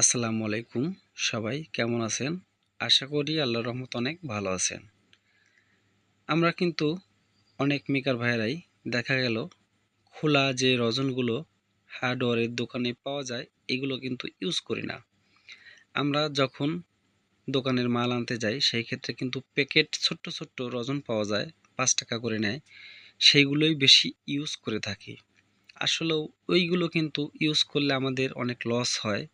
আসসালামু আলাইকুম সবাই, কেমন আছেন? আশা করি আল্লাহর রহমত অনেক ভালো আছেন। আমরা কিন্তু অনেক মেকার ভাইয়েরাই দেখা গেল, খোলা যে রজনগুলো হার্ডওয়ারের দোকানে পাওয়া যায়, এগুলো কিন্তু ইউজ করি না। আমরা যখন দোকানের মাল আনতে যাই, সেই ক্ষেত্রে কিন্তু প্যাকেট ছোট্ট ছোট্ট রজন পাওয়া যায়, পাঁচ টাকা করে নেয় সেইগুলোই বেশি ইউজ করে থাকি। আসলেও ওইগুলো কিন্তু ইউজ করলে আমাদের অনেক লস হয়।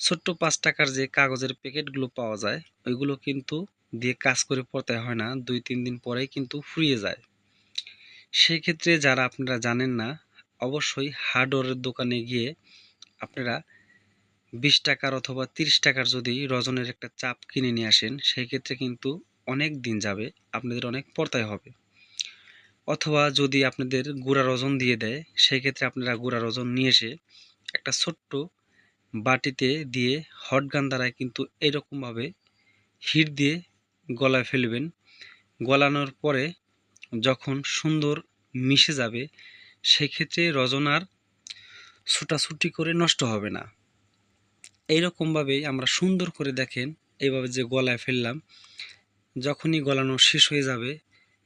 ছোট্ট পাঁচ টাকার যে কাগজের প্যাকেটগুলো পাওয়া যায়, ওইগুলো কিন্তু দিয়ে কাজ করে পড়তে হয় না, দুই, তিন দিন পরেই কিন্তু ফুরিয়ে যায়। সেই ক্ষেত্রে যারা আপনারা জানেন না, অবশ্যই হার্ডওয়ারের দোকানে গিয়ে আপনারা বিশ টাকার অথবা তিরিশ টাকার যদি রজনের একটা চাপ কিনে নিয়ে আসেন সেই ক্ষেত্রে কিন্তু অনেক দিন যাবে, আপনাদের অনেক পড়তায় হবে। অথবা যদি আপনাদের গুঁড়া রজন দিয়ে দেয় সেই ক্ষেত্রে আপনারা গুঁড়া রজন নিয়ে এসে একটা ছোট্ট বাটিতে দিয়ে হট গান দ্বারায় কিন্তু এরকমভাবে হিট দিয়ে গলায় ফেলবেন। গলানোর পরে যখন সুন্দর মিশে যাবে, সেক্ষেত্রে রজনার ছুটাছুটি করে নষ্ট হবে না। এইরকমভাবেই আমরা সুন্দর করে দেখেন, এইভাবে যে গলায় ফেললাম, যখনই গলানো শেষ হয়ে যাবে,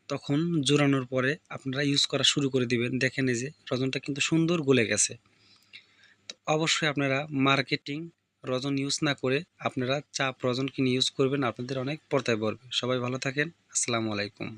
তখন জোড়ানোর পরে আপনারা ইউজ করা শুরু করে দিবেন। দেখেন এই যে রজনটা কিন্তু সুন্দর গলে গেছে। অবশ্যই আপনারা মার্কেটিং রজন ইউজ না করে আপনারা চাপ রজন কিনে ইউজ করবেন, আপনাদের অনেক পর্দায় পড়বে। সবাই ভালো থাকেন, আসসালামু আলাইকুম।